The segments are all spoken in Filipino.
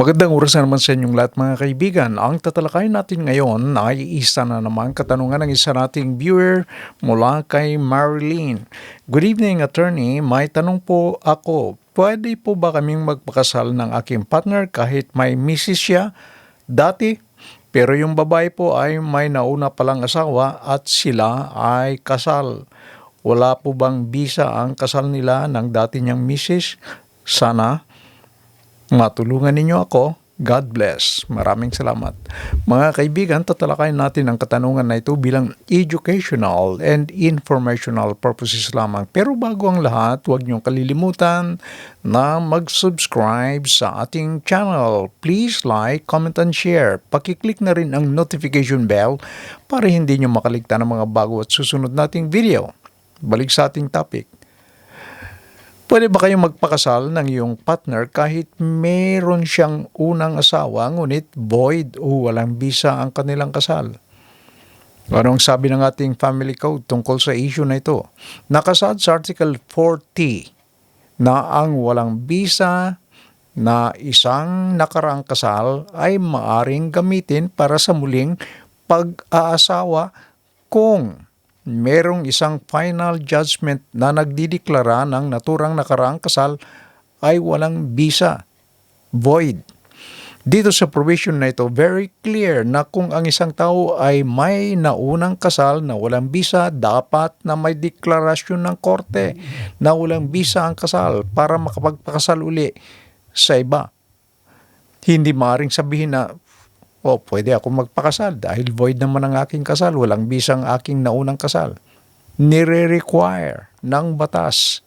Magandang oras na naman sa inyong lahat mga kaibigan. Ang tatalakayin natin ngayon ay isa na naman katanungan ng isa nating viewer mula kay Marilyn. Good evening attorney, may tanong po ako. Pwede po ba kaming magpakasal ng aking partner kahit may misis siya dati? Pero yung babae po ay may nauna palang asawa at sila ay kasal. Wala po bang bisa ang kasal nila ng dati niyang misis? Sana matulungan ninyo ako. God bless. Maraming salamat. Mga kaibigan, tatalakayin natin ang katanungan na ito bilang educational and informational purposes lamang. Pero bago ang lahat, huwag niyong kalilimutan na mag-subscribe sa ating channel. Please like, comment, and share. Pakiclick na rin ang notification bell para hindi niyo makaligtan ng mga bago at susunod nating video. Balik sa ating topic. Pwede ba kayong magpakasal ng iyong partner kahit meron siyang unang asawa ngunit void o walang bisa ang kanilang kasal? Anong sabi ng ating family code tungkol sa issue na ito? Nakasad sa Article 40 na ang walang bisa na isang nakaraang kasal ay maaring gamitin para sa muling pag-aasawa kung merong isang final judgment na nagdideklara ng naturang nakaraang kasal ay walang bisa, void. Dito sa provision na ito, very clear na kung ang isang tao ay may naunang kasal na walang bisa, dapat na may deklarasyon ng korte na walang bisa ang kasal para makapagpakasal uli sa iba. Hindi maaaring sabihin na, oh, pwede ako magpakasal dahil void naman ang aking kasal, walang bisang aking naunang kasal. Nire-require ng batas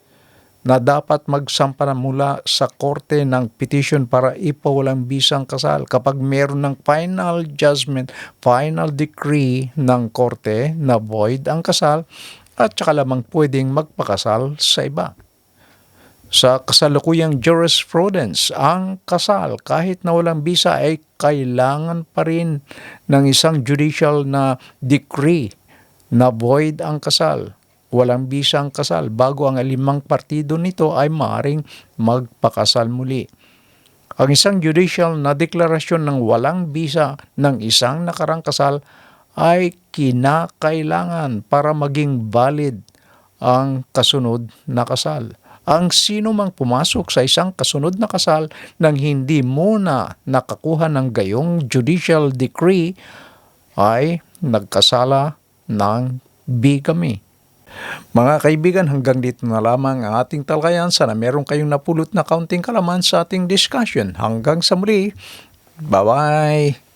na dapat magsampa mula sa korte ng petition para ipawalang bisang kasal kapag meron ng final judgment, final decree ng korte na void ang kasal at saka lamang pwedeng magpakasal sa iba. Sa kasalukuyang jurisprudence, ang kasal kahit na walang bisa ay kailangan pa rin ng isang judicial na decree na void ang kasal. Walang bisa ang kasal bago ang limang partido nito ay maaring magpakasal muli. Ang isang judicial na deklarasyon ng walang bisa ng isang nakarang kasal ay kinakailangan para maging valid ang kasunod na kasal ang sino mang pumasok sa isang kasunod na kasal nang hindi muna nakakuha ng gayong judicial decree ay nagkasala ng bigamy. Mga kaibigan, hanggang dito na lamang ang ating talakayan. Sana meron kayong napulot na kaunting kalaman sa ating discussion. Hanggang sa muli. Bye-bye!